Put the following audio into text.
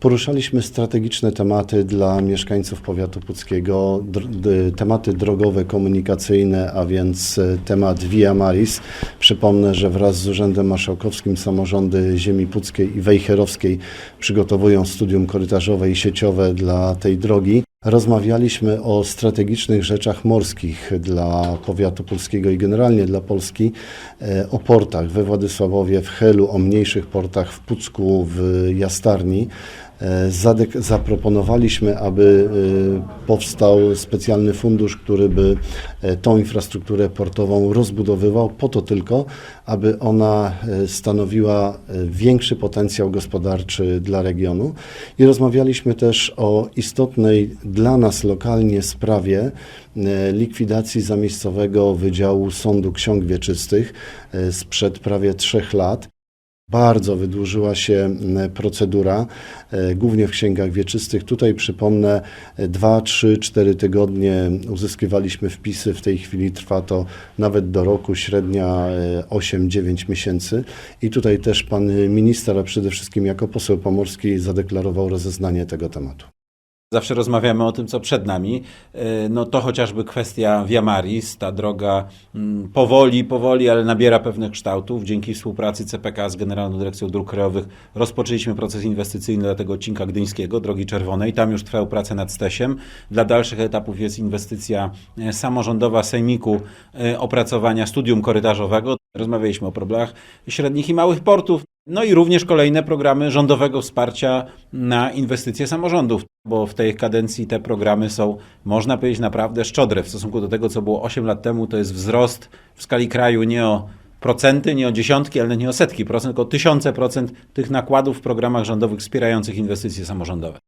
Poruszaliśmy strategiczne tematy dla mieszkańców powiatu puckiego, dr- tematy drogowe, komunikacyjne, a więc e, temat Via Maris. Przypomnę, że wraz z Urzędem Marszałkowskim samorządy ziemi puckiej i wejherowskiej przygotowują studium korytarzowe i sieciowe dla tej drogi. Rozmawialiśmy o strategicznych rzeczach morskich dla powiatu polskiego i generalnie dla Polski, e, o portach we Władysławowie, w Helu, o mniejszych portach w Pucku, w Jastarni. E, Zaproponowaliśmy, aby e, powstał specjalny fundusz, który by e, tą infrastrukturę portową rozbudowywał, po to tylko, aby ona stanowiła większy potencjał gospodarczy dla regionu. I rozmawialiśmy też o istotnej dla nas lokalnie sprawie likwidacji zamiejscowego Wydziału Sądu Ksiąg Wieczystych sprzed prawie trzech lat. Bardzo wydłużyła się procedura, e, głównie w księgach wieczystych. Tutaj przypomnę, 2, 3, 4 tygodnie uzyskiwaliśmy wpisy. W tej chwili trwa to nawet do roku, średnia 8-9 miesięcy. I tutaj też pan minister, a przede wszystkim jako poseł pomorski, zadeklarował rozeznanie tego tematu. Zawsze rozmawiamy o tym, co przed nami. E, No to chociażby kwestia Via Maris. Ta droga mm, powoli, powoli, ale nabiera pewnych kształtów. Dzięki współpracy CPK z Generalną Dyrekcją Dróg Krajowych rozpoczęliśmy proces inwestycyjny dla tego odcinka gdyńskiego, Drogi Czerwonej. Tam już trwają prace nad Stesiem. Dla dalszych etapów jest inwestycja e, samorządowa Sejmiku e, opracowania studium korytarzowego. Rozmawialiśmy o problemach średnich i małych portów. No i również kolejne programy rządowego wsparcia na inwestycje samorządów, bo w tej kadencji te programy są, można powiedzieć, naprawdę szczodre w stosunku do tego, co było 8 lat temu. To jest wzrost w skali kraju nie o procenty, nie o dziesiątki, ale nie o setki procent, tylko o tysiące procent tych nakładów w programach rządowych wspierających inwestycje samorządowe.